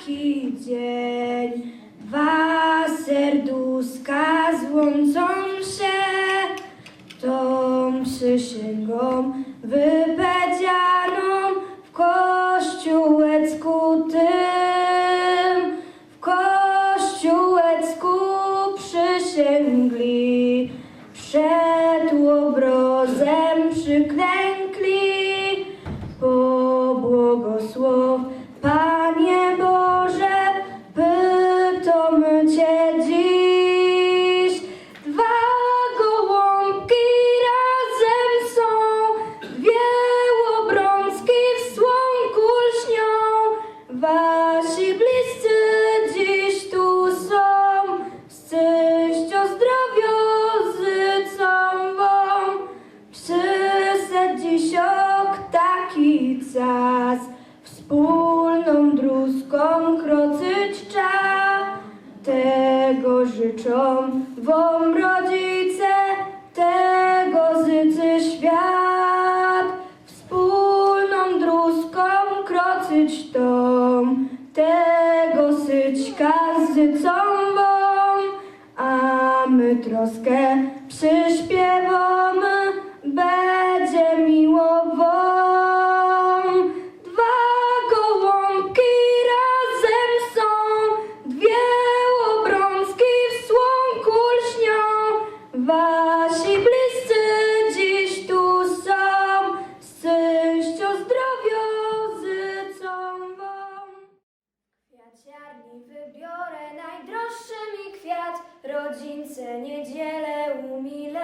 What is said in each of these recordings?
taki dzień, dwa serduszka złączą się, tą przysięgą wypowiedzianą w kościółecku tym, w kościółecku przysięgli, przed taki wspólną druską kroczyć czas. Tego życzą wam rodzice, tego życzy świat. Wspólną druską kroczyć tą, tego syćka życzą wam. A my troskę przyśpiewamy, rodzince niedzielę umilę,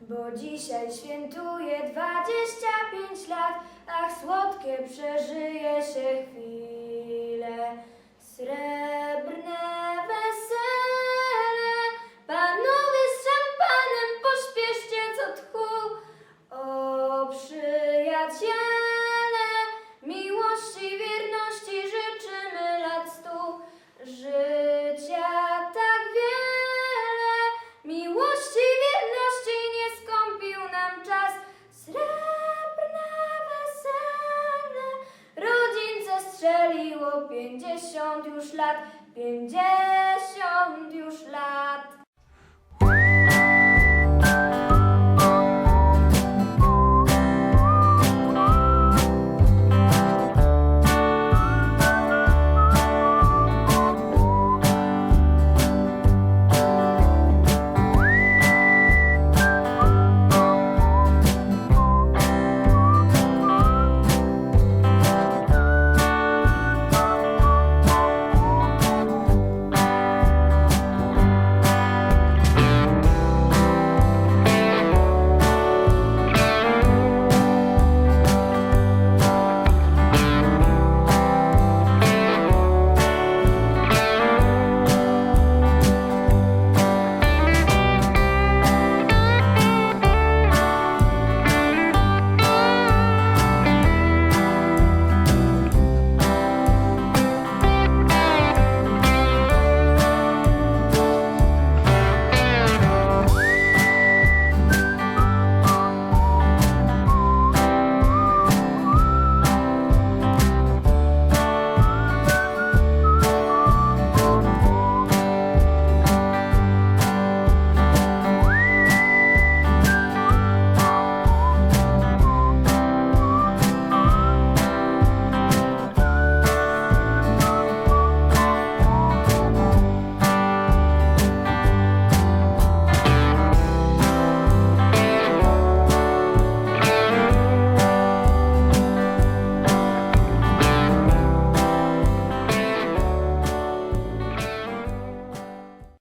bo dzisiaj świętuję 25 lat, ach słodkie przeżyje się chwile. Minęło pięćdziesiąt już lat, pięćdziesiąt już lat.